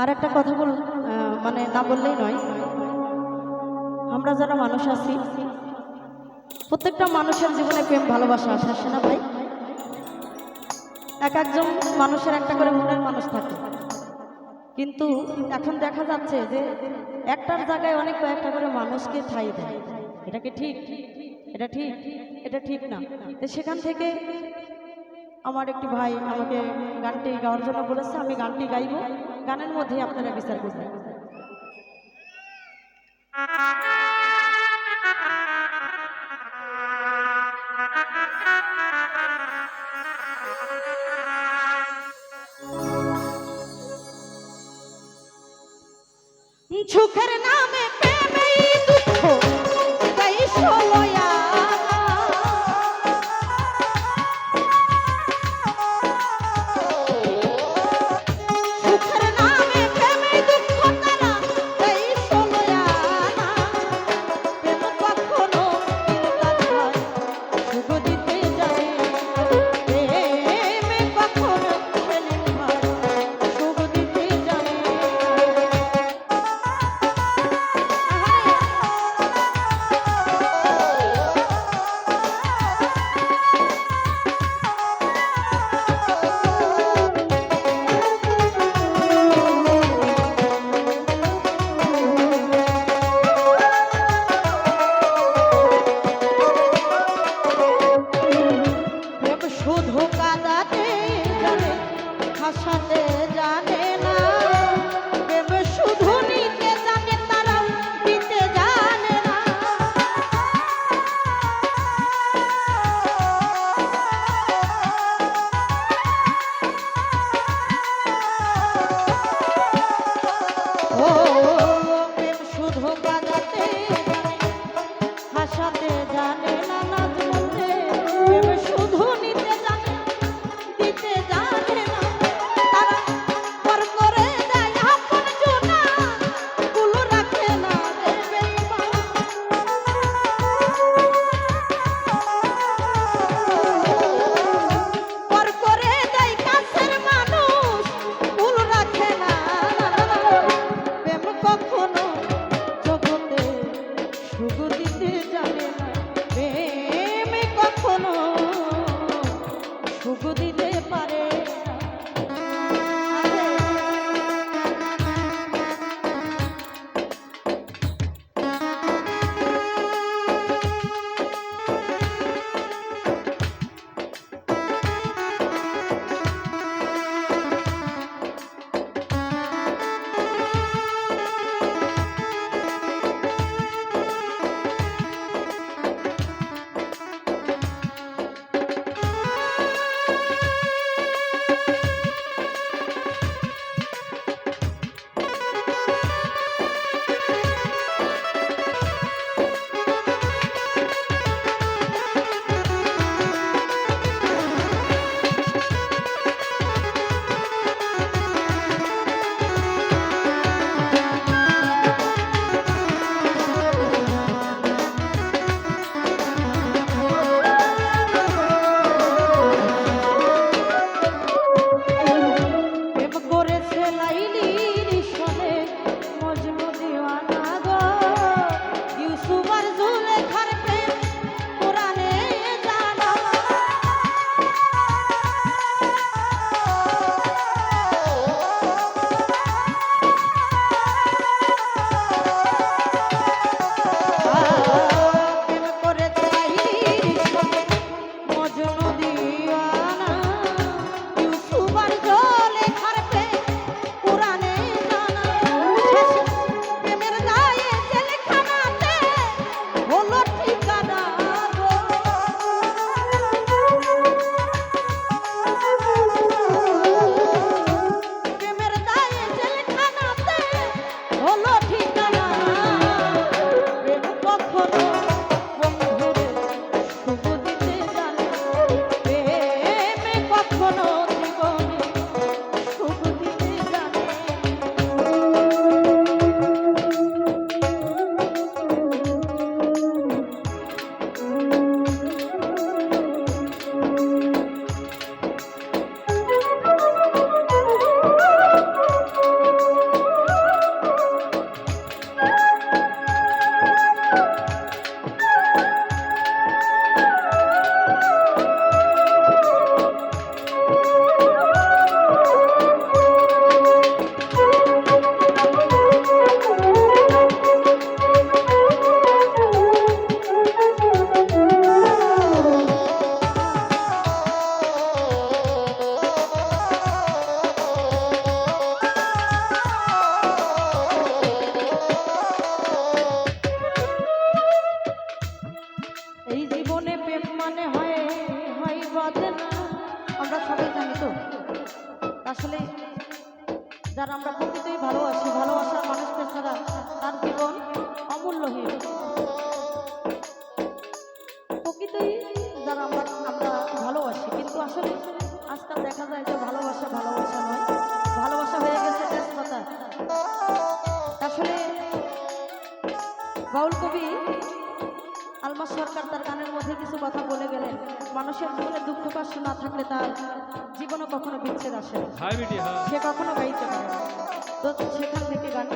আর একটা কথা বল মানে না বললেই নয়। আমরা যারা মানুষ আছি, প্রত্যেকটা মানুষের জীবনে প্রেম, ভালোবাসা আসে না ভাই? এক একজন মানুষের একটা করে মনের মানুষ থাকে। কিন্তু এখন দেখা যাচ্ছে যে একটার জায়গায় অনেক কয়েকটা করে মানুষকে ঠাই দেয়। এটা কি ঠিক? এটা ঠিক? এটা ঠিক না। তো সেখান থেকে আমার একটি ভাই আমাকে গানটি গাওয়ার জন্য বলেছে, আমি গানটি গাইব। গানের মধ্যে আপনারা বিচার করবেন। সুখের নামে প্রকৃতই ভালোবাসি, ভালোবাসার মানুষকে ছাড়া তার জীবন অমূল্যহীন। প্রকৃতই যারা আমরা আমরা ভালোবাসি, কিন্তু আসলে আজকাল দেখা যায় যে ভালোবাসা ভালোবাসা নয়, ভালোবাসা হয়ে গেছে তেজপাতা আসলে বাউল কবি আলমাস সরকার তার গানের মধ্যে কিছু কথা বলে গেলেন মানুষের জীবনে দুঃখ কষ্ট না থাকলে তার জীবনও কখনো বিচ্ছেদ আসে সে কখনো গাইতে পারে তো সেখান থেকে গানটি